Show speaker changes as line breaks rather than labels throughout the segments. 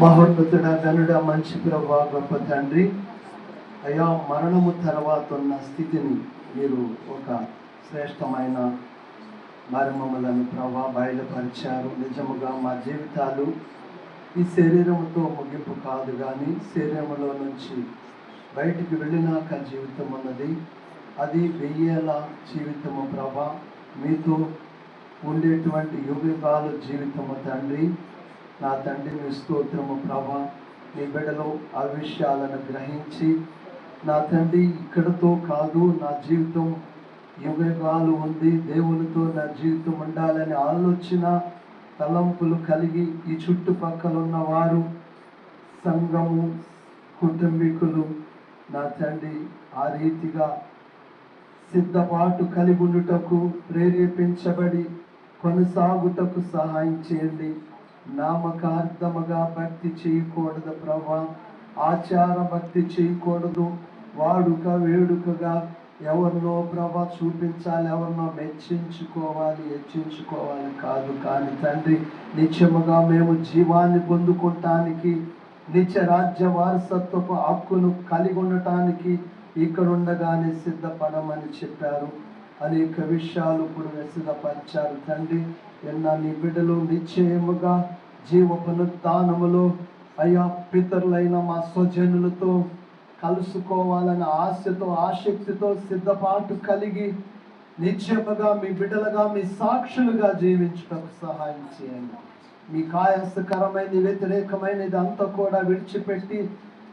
మహోన్నతుడ ధనుడ మంచి ప్రభా గొప్ప తండ్రి. అయ్యా మరణము తర్వాత ఉన్న స్థితిని మీరు ఒక శ్రేష్టమైన మర్మములను ప్రభా బయలుపరిచారు. నిజముగా మా జీవితాలు ఈ శరీరముతో ముగింపు కాదు కానీ శరీరములో నుంచి బయటికి వెళ్ళినాక జీవితం ఉన్నది. అది వెయ్యేల జీవితము ప్రభా. మీతో ఉండేటువంటి యుగాలు జీవితము తండ్రి. నా తండ్రి మీ స్తోత్రము ప్రభా. నీ బిడ్డలో ఆ విషయాలను గ్రహించి నా తండ్రి ఇక్కడతో కాదు నా జీవితం యుగాలు ఉంది. దేవునితో నా జీవితం ఉండాలని ఆలోచన తలంపులు కలిగి ఈ చుట్టుపక్కల ఉన్న వారు సంఘము కుటుంబీకులు నా తండ్రి ఆ రీతిగా సిద్ధపాటు కలిగి ఉండుటకు ప్రేరేపించబడి కొనసాగుటకు సహాయం చేయండి. నామకార్థముగా భక్తి చేయకూడదు ప్రభా. ఆచార భక్తి చేయకూడదు. వాడుక వేడుకగా ఎవరినో ప్రభా చూపించాలి ఎవరినో మెచ్చించుకోవాలి హెచ్చించుకోవాలి కాదు కానీ తండ్రి నిత్యముగా మేము జీవాన్ని పొందుకుంటానికి నిత్య రాజ్య వారసత్వపు హక్కును కలిగి ఉండటానికి ఇక్కడ ఉండగానే సిద్ధపడమని చెప్పారు. అనేక విషయాలు ఇప్పుడు పంచారు తండ్రి. ఎన్న నీ బిడ్డలు నిశ్చయముగా జీవ పునరుత్నములో అయ్యా పితరులైన మా స్వజనులతో కలుసుకోవాలన్న ఆశతో ఆసక్తితో సిద్ధపాటు కలిగి నిత్యముగా మీ బిడ్డలుగా మీ సాక్షులుగా జీవించటకు సహాయం చేయండి. మీ కాయస్థకరమైన వ్యతిరేకమైనది అంతా కూడా విడిచిపెట్టి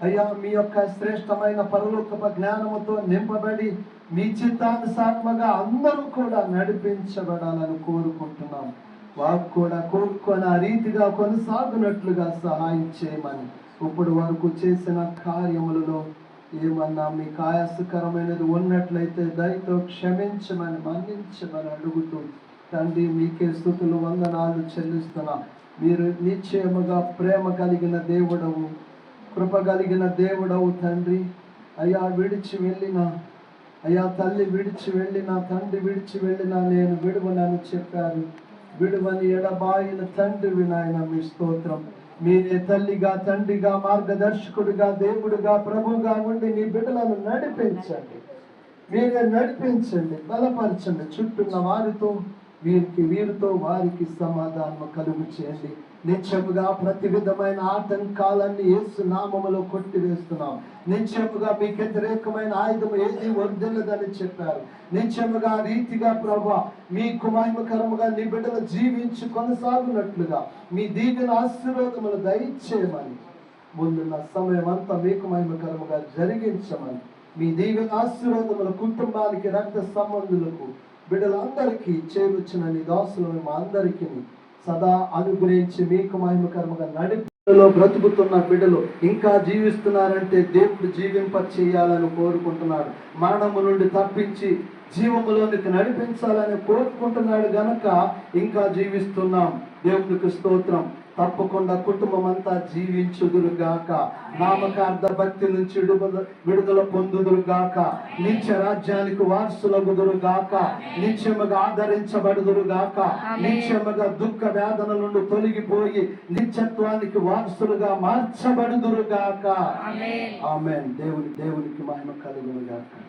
అయ్యా మీ యొక్క శ్రేష్టమైన పరలోకప జ్ఞానముతో నింపబడి మీ చిత్తానుసాత్మగా అందరూ కూడా నడిపించబడాలని కోరుకుంటున్నాం. వారు కూడా కోరుకొని ఆ రీతిగా కొనసాగునట్లుగా సహాయం చేయమని ఇప్పుడు వరకు చేసిన కార్యములలో ఏమన్నా మీకు ఆయాసకరమైనది ఉన్నట్లయితే దయతో క్షమించమని మన్నించమని అడుగుతూ తండ్రి మీకే స్థుతులు వందనాలు చెల్లిస్తున్నా. మీరు నిశ్చయముగా ప్రేమ కలిగిన దేవుడవు. కృప కలిగిన దేవుడవు తండ్రి. అయ్యా విడిచి వెళ్ళిన అయ్యా తల్లి విడిచి వెళ్ళిన తండ్రి విడిచి వెళ్ళిన నేను విడువనని చెప్పాను. విడువని ఎడబాయిన తండ్రి వినాయన మీ స్తోత్రం. మీరే తల్లిగా తండ్రిగా మార్గదర్శకుడిగా దేవుడిగా ప్రభుగా ఉండి నీ బిడ్డలను నడిపించండి. మీరే నడిపించండి బలపరచండి. చుట్టూన్న వారితో వీరికి వీరితో వారికి సమాధానం కలుగు చేయండి నిత్యముగా ప్రతి విధమైన ఆటంకాలన్నీ ఏసు నామములో కొట్టివేస్తున్నాం. నిత్యముగా మీకు వ్యతిరేకమైన ఆయుధం ఏది వద్దలేదని చెప్పారు. నిత్యముగా రీతిగా ప్రభా మీ కుమాయకరముగా నీ బిడ్డలు జీవించి కొనసాగునట్లుగా మీ దీవెన ఆశీర్వాదములు దయచేయమని. ముందున్న సమయం అంతా మీకు మహిమకరముగా జరిగించమని. మీ దీవెన ఆశీర్వాదముల కుటుంబానికి రక్త సంబంధులకు బిడ్డలందరికీ చేరుచిన నీ దాసులను మా అందరికీ సదా అనుగ్రహించి మీకు మహిమకరముగా నడిపిలో బ్రతుకుతున్న బిడ్డలు ఇంకా జీవిస్తున్నారంటే దేవుడు జీవింప చేయాలని కోరుకుంటున్నాడు. మరణము నుండి తప్పించి జీవములోనికి నడిపించాలని కోరుకుంటున్నాడు గనక ఇంకా జీవిస్తున్నాం. దేవునికి స్తోత్రం. తప్పకుండా కుటుంబం అంతా జీవించుదురుగాక. నామకార్థ భక్తి నుంచి విడుదల విడుదల పొందుదురుగాక. నిత్య రాజ్యానికి వారసులగుదురుగాక. నిత్యముగా ఆదరించబడుదురుగాక. నిత్యముగా దుఃఖ వేదన నుండి తొలగిపోయి నిత్యత్వానికి వారసులుగా మార్చబడుదురుగాక. ఆమెన్. దేవుని దేవునికి మహిమ కలుగునుగాక.